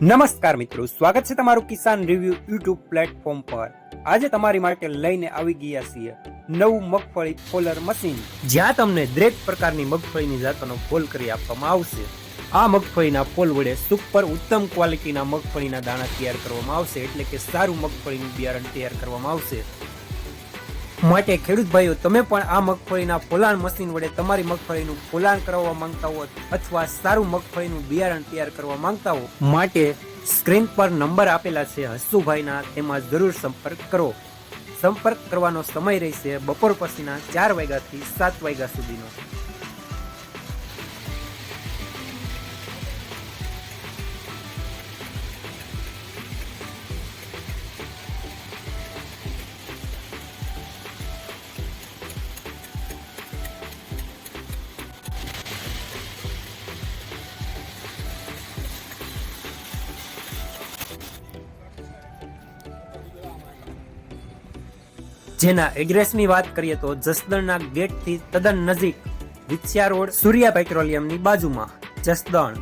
નમસ્કાર મિત્રો, સ્વાગત છે તમારું કિસાન રિવ્યુ યુટ્યુબ પ્લેટફોર્મ પર. આજે તમારી માટે લઈને આવી ગયા છીએ નવું મગફળી ફોલર મશીન. જ્યાં તમને દરેક પ્રકારની મગફળીની જાતોનો ફોલ કરી આપવામાં આવશે. આ મગફળીના ફોલ વડે સુપર ઉત્તમ ક્વોલિટીના મગફળીના દાણા તૈયાર કરવામાં આવશે, એટલે કે સારું મગફળીનું બિયારણ તૈયાર કરવામાં આવશે. માટે ખેડૂત ભાઈઓ, તમે પણ આ મગફળીના ફોલાણ મશીન વડે તમારી મગફળીનું ફોલાણ કરાવવા માંગતા હો અથવા સારું મગફળીનું બિયારણ તૈયાર કરવા માંગતા હો માટે સ્ક્રીન પર નંબર આપેલા છે. હસુભાઈના તેમાં જરૂર સંપર્ક કરો. સંપર્ક કરવાનો સમય રહેશે બપોર પછીના ચાર વાગ્યાથી સાત વાગ્યા સુધીનો. જેના એડ્રેસની વાત કરીએ તો જસદણના ગેટથી તદ્દન નજીક વિછ્યા રોડ સૂર્યા પેટ્રોલિયમની બાજુમાં. જસદણ